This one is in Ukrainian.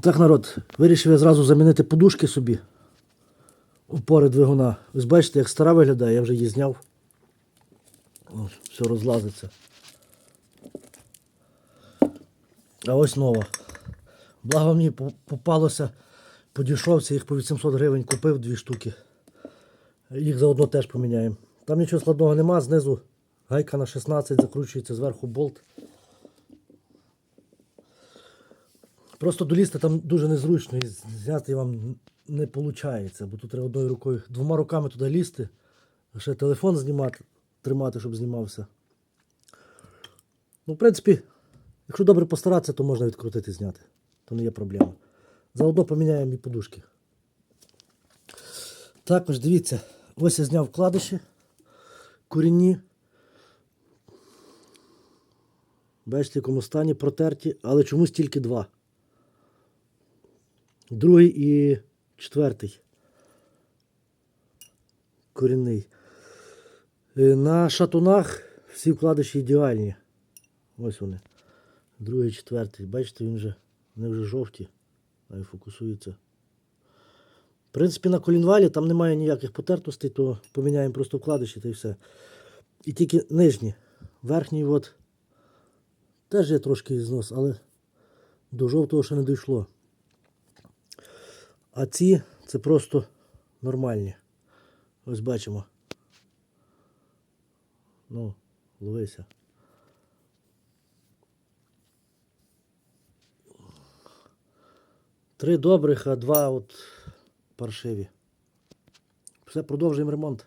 Так, народ, вирішив я зразу замінити подушки собі. Опори двигуна. Ви бачите, як стара виглядає, я вже її зняв. Ось, все розлазиться. А ось нова. Благо мені попалося по дешевці, їх по 800 гривень купив дві штуки. Їх заодно теж поміняємо. Там нічого складного нема, знизу гайка на 16, закручується зверху болт. Просто долізти там дуже незручно і зняти вам не виходить, бо тут треба одною рукою, двома руками туди лізти, ще телефон знімати, тримати, щоб знімався. Ну, в принципі, якщо добре постаратися, то можна відкрутити зняти. То не є проблема. Заодно поміняємо і подушки. Також дивіться, ось я зняв вкладиші корінні. Бачите, в якому стані протерті, але чомусь тільки два. Другий і четвертий. Корінний. Е, На шатунах всі вкладиші ідеальні. Ось вони. Другий, четвертий. Бачите, він вже вони вже жовті, а й фокусується. В принципі, на колінвалі там немає ніяких потертостей, то поміняємо просто вкладиші та й все. І тільки нижні. Верхній от теж є трошки ізнос, але до жовтого ще не дійшло. А ці це просто нормальні. Ось бачимо. Ну, ловися. Три добрих, а два от паршиві. Все, продовжуємо ремонт.